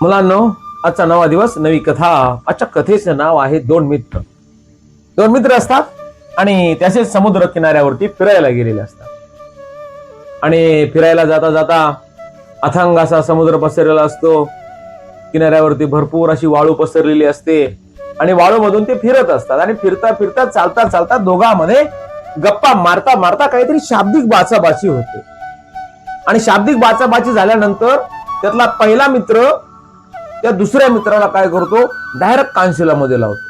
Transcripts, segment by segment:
मुलांनो आजचा नवा दिवस नवी कथा आजच्या कथेचं नाव आहे दोन मित्र. दोन मित्र असतात आणि त्याचे समुद्र किनाऱ्यावरती फिरायला गेलेले असतात. आणि फिरायला जाता जाता अथांग असा समुद्र पसरलेला असतो. किनाऱ्यावरती भरपूर अशी वाळू पसरलेली असते. आणि वाळूमधून ते फिरत असतात आणि फिरता फिरता चालता चालता दोघांमध्ये गप्पा मारता मारता काहीतरी शाब्दिक बाचाबाची होते. आणि शाब्दिक बाचाबाची झाल्यानंतर त्यातला पहिला मित्र त्या दुसऱ्या मित्राला काय करतो? डायरेक्ट कांशिलामध्ये लावतो.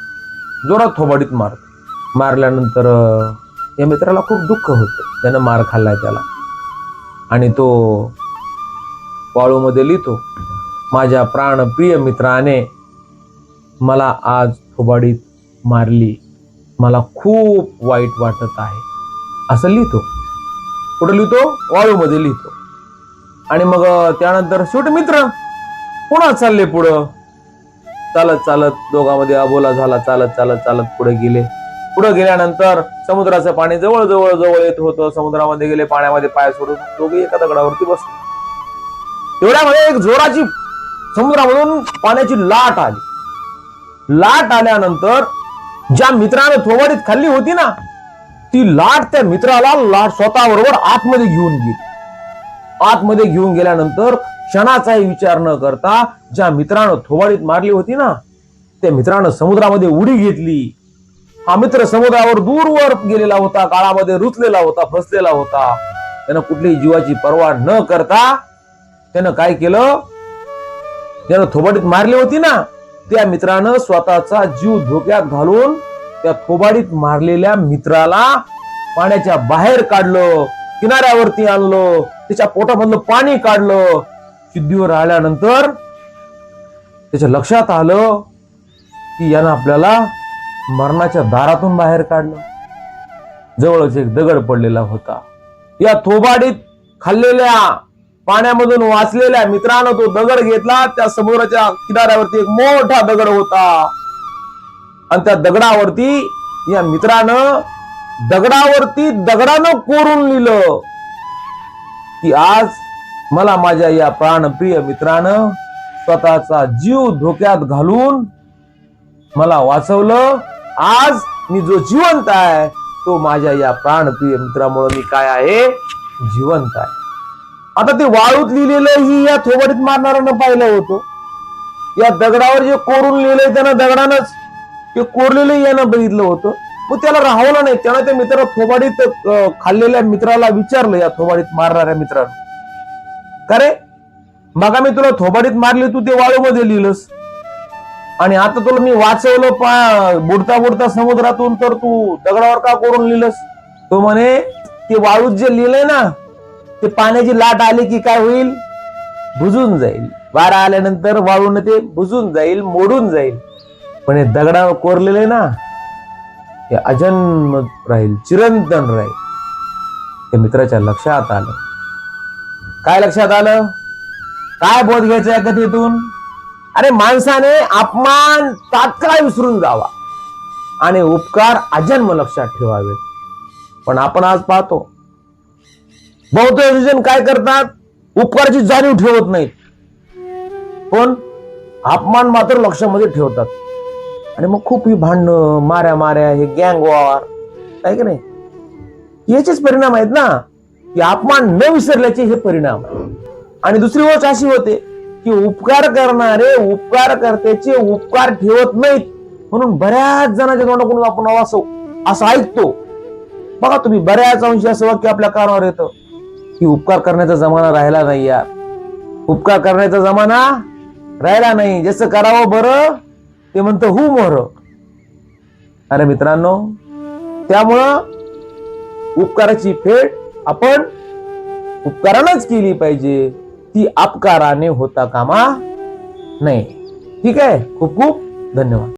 जोरात थोबाडीत मारतो. मारल्यानंतर या मित्राला खूप दुःख होतं. त्यानं मार खाल्लाय त्याला. आणि तो वाळूमध्ये लिहितो माझ्या प्राणप्रिय मित्राने मला आज थोबाडीत मारली. मला खूप वाईट वाटत आहे. असं लिहितो. कुठं लिहितो? वाळूमध्ये लिहितो. आणि मग त्यानंतर शेवटी मित्र पुन्हा चालले पुढं? चालत चालत दोघांमध्ये अबोला झाला चालत चालत चालत पुढे गेले. पुढे गेल्यानंतर समुद्राचं पाणी जवळ जवळ जवळ येत होतं. समुद्रामध्ये गेले पाण्यामध्ये पाय सोडून दोघे एका दगडावरती बसले. तेवढ्यामध्ये एक जोराची समुद्रामधून पाण्याची लाट आली. लाट आल्यानंतर ज्या मित्राने थोबाडीत खाल्ली होती ना ती लाट त्या मित्राला लाट स्वतःबरोबर आतमध्ये घेऊन गेली. आतमध्ये घेऊन गेल्यानंतर क्षणाचाही विचार न करता ज्या मित्रानं थोबाडीत मारली होती ना त्या मित्रानं समुद्रामध्ये उडी घेतली. हा मित्र समुद्रावर दूरवर गेलेला होता काळामध्ये रुतलेला होता फसलेला होता. त्यानं कुठलीही जीवाची पर्वा न करता त्यानं काय केलं? त्यानं थोबाडीत मारली होती ना त्या मित्रानं स्वतःचा जीव धोक्यात घालून त्या थोबाडीत मारलेल्या मित्राला पाण्याच्या बाहेर काढलं किनाऱ्यावरती आणलं त्याच्या पोटामधलं पाणी काढलं सिद्धीवर आल्यानंतर त्याच्या लक्षात आलं की यानं आपल्याला मरणाच्या दारातून बाहेर काढलं. जवळच एक दगड पडलेला होता. या थोबाडीत खाल्लेल्या पाण्यामधून वाचलेल्या मित्रानं तो दगड घेतला. त्या समुद्राच्या किनाऱ्यावरती एक मोठा दगड होता. आणि त्या दगडावरती या मित्रानं दगडावरती दगडानं कोरून लिहिलं की आज मला माझ्या या प्राणप्रिय मित्रानं स्वतःचा जीव धोक्यात घालून मला वाचवलं. आज मी जो जिवंत आहे तो माझ्या या प्राणप्रिय मित्रामुळे मी काय आहे? जिवंत आहे. आता ते वाळूत लिहिलेलं ही या थोबडीत मारणाऱ्यानं पाहिलं होतं. या दगडावर जे कोरून लिहिलंय त्यानं दगडानंच ते कोरलेलं यानं बघितलं होतं. मग त्याला राहवलं नाही. त्यानं त्या मित्राला थोबाडीत खाल्लेल्या मित्राला विचारलं या थोबाडीत मारणाऱ्या मित्रानं. अरे मग मी तुला थोबाडीत मारली तू ते वाळूमध्ये लिहिलंस. आणि आता तुला मी वाचवलं पा बुडता बुडता समुद्रातून तर तू दगडावर का करून लिहिलंस? तो म्हणे ते वाळूत जे लिहिलंय ना ते पाण्याची लाट आली की काय होईल? बुजून जाईल. वारा आल्यानंतर वाळून ते बुजून जाईल मोडून जाईल. पण हे दगडावर कोरलेले ना हे अजन्म राहील चिरंतन राहील. हे मित्राच्या लक्षात आलं. काय लक्षात आलं? काय बोध घ्यायचा या कथेतून? अरे माणसाने अपमान तात्काळ विसरून जावा. आणि उपकार अजन्म लक्षात ठेवावे पण आपण आज पाहतो. बहुतेक जण काय करतात? उपकाराची जाणीव ठेवत नाहीत. पण अपमान मात्र लक्षामध्ये ठेवतात. आणि मग खूप ही भांडणं माऱ्या माऱ्या हे गँग वॉर आहे की नाही? याचेच परिणाम आहेत ना. की अपमान न विसरल्याचे हे परिणाम. आणि दुसरी गोष्ट अशी होते की उपकार करणारे उपकार करत्याचे उपकार ठेवत नाहीत. म्हणून बऱ्याच जणांच्या तोंडाकडून आपण असं असं ऐकतो. बघा तुम्ही बऱ्याच अंशी असं वाक्य आपल्या कानावर येतं की उपकार करण्याचा जमाना राहिला नाही यार. उपकार करण्याचा जमाना राहिला नाही. जसं करावं बरं ते म्हणतं हू मोर. अरे मित्रांनो त्यामुळं उपकाराची फेड आपण उपकारानच केली पाहिजे. ती अपकाराने होता कामा नाही ठीक आहे? खूप खूप धन्यवाद.